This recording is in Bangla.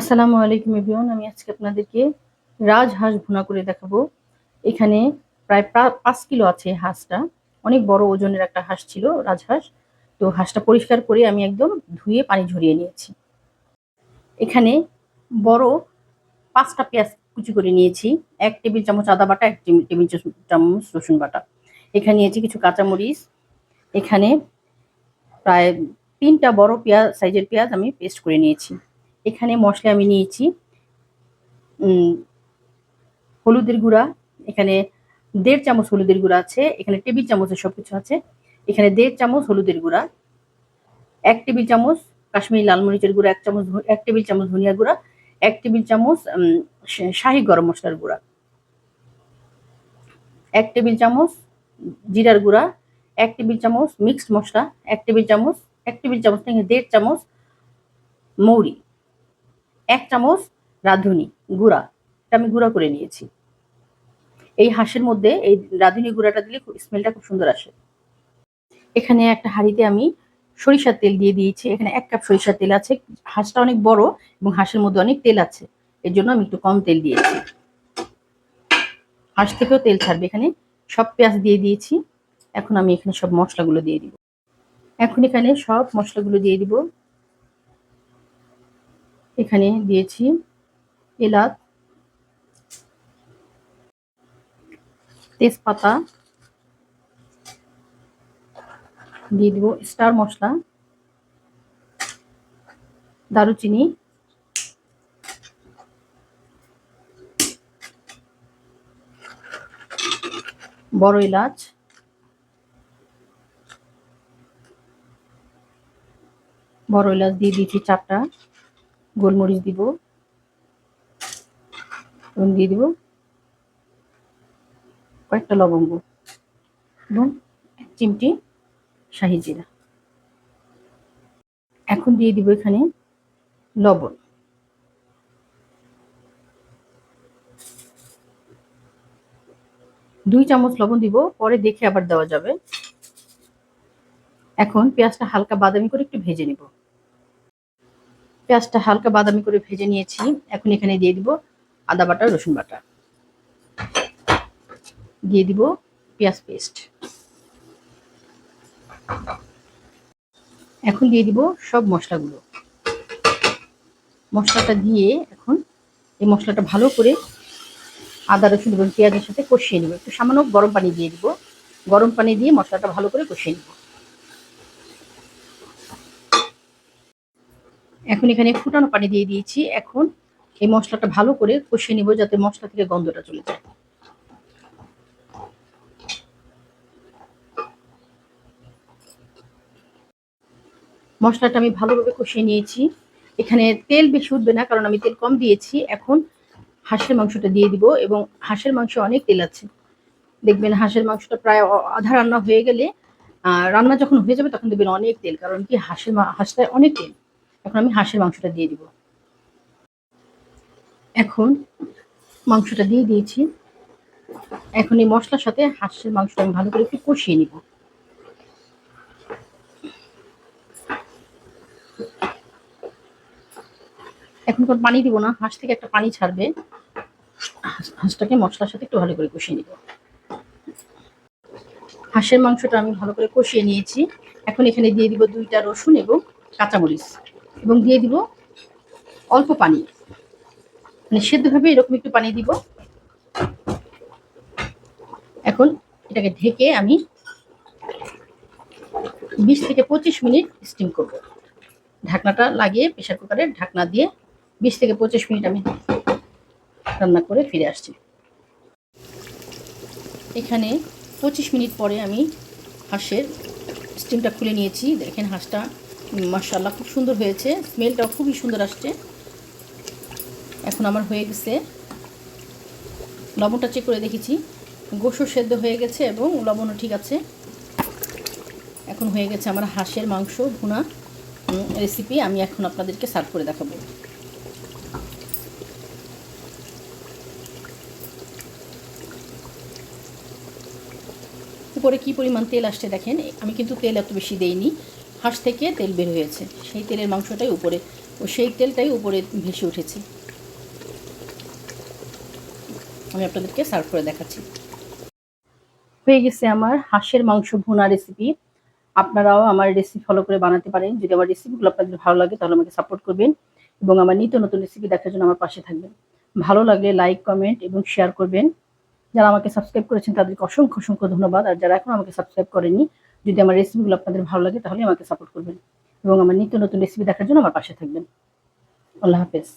আসসালামু আলাইকুম এভরিওয়ান, আমি আজকে আপনাদেরকে রাজহাঁস ভুনা করে দেখাবো। এখানে প্রায় পাঁচ কিলো আছে হাঁসটা। অনেক বড় ওজনের একটা হাঁস ছিল রাজহাঁস তো হাঁসটা পরিষ্কার করে আমি একদম ধুয়ে পানি ঝরিয়ে নিয়েছি। এখানে বড় পাঁচটা পেঁয়াজ কুচি করে নিয়েছি। এক টেবিল চামচ আদা বাটা, এক টেবিল চামচ রসুন বাটা। এখানে নিয়েছি কিছু কাঁচামরিচ। এখানে প্রায় তিনটা বড় পেঁয়াজ, সাইজের পেঁয়াজ আমি পেস্ট করে নিয়েছি। এখানে মশলা আমি নিয়েছি। হলুদের গুঁড়া, এখানে দেড় চামচ হলুদের গুঁড়া আছে, এখানে টেবিল চামচের সব কিছু আছে। এখানে দেড় চামচ হলুদের গুঁড়া, এক টেবিল চামচ কাশ্মীরি লাল মরিচের গুঁড়া, এক চামচ এক টেবিল চামচ ধনিয়া গুঁড়া, এক টেবিল চামচ শাহি গরম মশলার গুঁড়া। এক টেবিল চামচ জিরার গুঁড়া, এক টেবিল চামচ মিক্সড মশলা, এক টেবিল চামচ, এক টেবিল চামচ থেকে দেড় চামচ মৌরি। এক চামচ রাঁধুনি, গুঁড়া। এটা আমি গুঁড়া করে নিয়েছি। এই হাঁসের মধ্যে এই রাঁধুনি গুঁড়াটা দিলে স্মেলটা খুব সুন্দর আসে। এখানে একটা হাঁড়িতে আমি সরিষার তেল দিয়ে দিয়েছি। এখানে এক কাপ সরিষার তেল আছে। হাঁসটা অনেক বড় এবং হাঁসের মধ্যে অনেক তেল আছে। এর জন্য আমি একটু কম তেল দিয়েছি। হাঁস থেকেও তেল ছাড়বে। এখানে সব পেঁয়াজ দিয়ে দিয়েছি। এখন আমি এখানে সব মশলাগুলো দিয়ে দিব। এখন এখানে সব মশলাগুলো দিয়ে দিব। এখানে দিয়েছি এলাচ, তেজপাতা, দিয়ে দিব স্টার মশলা, দারুচিনি, বড় এলাচ বড় এলাচ দিয়ে দিয়েছি চারটা। গোলমরিচ দিব। এবং দিয়ে দিব। কয়েকটা লবঙ্গ এবং এক চিমটি, শাহি জিরা। এখন দিয়ে দিব এখানে লবণ। দুই চামচ লবণ দিব, পরে দেখে আবার দেওয়া যাবে। এখন পেঁয়াজটা হালকা বাদামি করে একটু ভেজে নিব। পেঁয়াজটা হালকা বাদামি করে ভেজে নিয়েছি। এখন এখানে দিয়ে দিব আদা বাটা, রসুন বাটা। দিয়ে দিব পেঁয়াজ পেস্ট। এখন দিয়ে দিব সব মশলাগুলো। মশলাটা দিয়ে এখন এই মশলাটা ভালো করে আদা, রসুন এবং পেঁয়াজের সাথে কষিয়ে নেব। একটু সামান্য গরম পানি দিয়ে দিব। গরম পানি দিয়ে মশলাটা ভালো করে কষিয়ে নেব। এখন এখানে ফুটানো পানি দিয়ে দিয়েছি। এখন এই মশলাটা ভালো করে কষিয়ে নিব যাতে মশলা থেকে গন্ধটা চলে যায়। মশলাটা আমি ভালোভাবে কষিয়ে নিয়েছি। এখানে তেল বেশি উঠবে না, কারণ আমি তেল কম দিয়েছি। এখন হাঁসের মাংসটা দিয়ে দিব এবং হাঁসের মাংস অনেক তেল আছে। দেখবেন হাঁসের মাংসটা প্রায় আধা রান্না হয়ে গেলে রান্না যখন হয়ে যাবে তখন দেখবেন অনেক তেল, কারণ কি হাঁসের হাঁসটায় অনেক তেল। এখন আমি হাঁসের মাংসটা দিয়ে দিব। এখন মাংসটা দিয়ে দিয়েছি। এখন এই মশলার সাথে হাঁসের মাংসটা আমি ভালো করে একটু কষিয়ে নিব। এখন কোন পানি দিব না, হাঁস থেকে একটা পানি ছাড়বে। হাঁস- হাঁসটাকে মশলার সাথে একটু ভালো করে কষিয়ে নিব। হাঁসের মাংসটা আমি ভালো করে কষিয়ে নিয়েছি। এখন এখানে দিয়ে দিব দুইটা রসুন এবং কাঁচামরিচ। এবং দিয়ে দিব অল্প পানি। মানে সেদ্ধভাবে এরকম একটু পানি দিব। এখন এটাকে ঢেকে আমি বিশ থেকে পঁচিশ মিনিট স্টিম করব। ঢাকনাটা লাগিয়ে প্রেশার কুকারে ঢাকনা দিয়ে বিশ থেকে পঁচিশ মিনিট আমি রান্না করে ফিরে আসছি। এখানে পঁচিশ মিনিট পরে আমি হাঁসের স্টিমটা খুলে নিয়েছি। দেখেন হাঁসটা মার্শাল্লাহ খুব সুন্দর হয়েছে। স্মেলটাও খুবই সুন্দর আসছে। এখন আমার হয়ে গেছে। লবণটা চেক করে দেখেছি। গোসর সেদ্ধ হয়ে গেছে এবং লবণও ঠিক আছে। এখন হয়ে গেছে আমার হাঁসের মাংস ভুনা রেসিপি আমি এখন আপনাদেরকে সার্ভ করে দেখাবো। উপরে কি পরিমাণ তেল আসছে দেখেন, আমি কিন্তু তেল এত বেশি দেইনি। হাঁস থেকে তেল বের হয়েছে। সেই তেলের মাংসটাই উপরে ও সেই তেলটাই উপরে ভেসে উঠেছে। আমি আপনাদেরকে সার্ভ করে দেখাচ্ছি। হয়ে গেছে আমার হাঁসের মাংস ভুনা রেসিপি আপনারাও আমার রেসিপি ফলো করে বানাতে পারেন। যদি আমার রেসিপিগুলো আপনাদের ভালো লাগে, তাহলে আমাকে সাপোর্ট করবেন এবং আমার নিত্য নতুন রেসিপি দেখার জন্য আমার পাশে থাকবেন। ভালো লাগলে লাইক কমেন্ট এবং শেয়ার করবেন। যারা আমাকে সাবস্ক্রাইব করেছেন, তাদেরকে অসংখ্য অসংখ্য ধন্যবাদ। আর যারা এখন আমাকে সাবস্ক্রাইব করেনি যদি আমার রেসিপিগুলো আপনাদের ভালো লাগে তাহলে আমাকে সাপোর্ট করবেন এবং আমার নিত্য নতুন রেসিপি দেখার জন্য আমার পাশে থাকবেন। আল্লাহ হাফেজ।